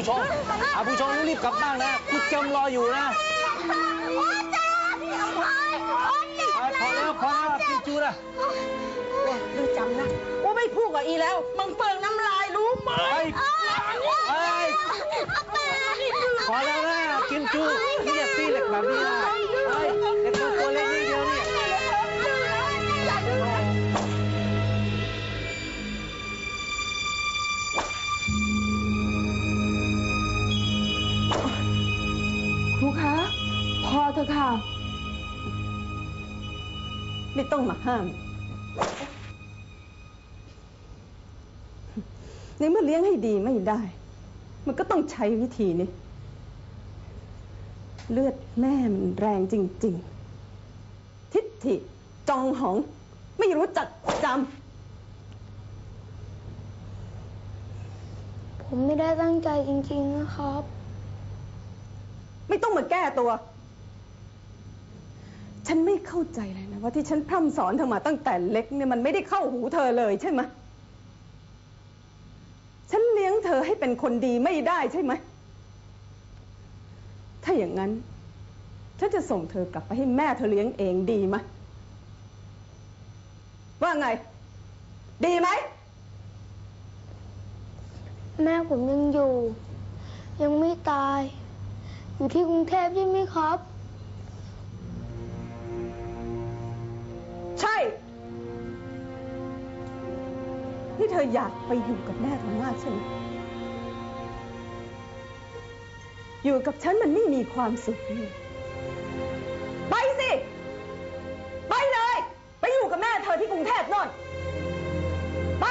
ผู้ชมอาผู้ชมรีบกลับบ้านนะคุณจำรออยู่นะโอ๊ยเจ็บโอ๊ยโอ๊ยเจ็บไปพอแล้วพอแล้วกินจูนะดูจำนะว่าไม่พูดกับอีแล้วมึงเปลืองน้ำลายรู้ไหมไปเอ้ยไปพอแล้วนะกินจูนี่อย่าตีเหล็กแบบนี้นะ ครูคะ พอเถอะค่ะ ไม่ต้องมาห้าม ในเมื่อเลี้ยงให้ดีไม่ได้ มันก็ต้องใช้วิธีนี้ เลือดแม่มันแรงจริง ๆ ทิฏฐิจองหอง ไม่รู้จักจผมไม่ได้ตั้งใจจริง ๆ นะครับำ ไม่ต้องมาแก้ตัว ฉันไม่เข้าใจเลยนะ ว่าที่ฉันพร่ำสอนเธอมาตั้งแต่เล็กเนี่ยมันไม่ได้เข้าหูเธอเลยใช่ไหมฉันเลี้ยงเธอให้เป็นคนดีไม่ได้ใช่ไหม ถ้าอย่างนั้น ฉันจะส่งเธอกลับไปให้แม่เธอเลี้ยงเองดีไหมว่าไง ดีไหม แม่ผมยังอยู่ ยังไม่ตาย อยู่ที่กรุงเทพใช่ไหมครับ ใช่ นี่เธออยากไปอยู่กับแม่เธอมากใช่ไหมอยู่กับฉันมันไม่มีความสุขนี่ไปสิ ไปเลย ไปอยู่กับแม่เธอที่กรุงเทพโน่นไป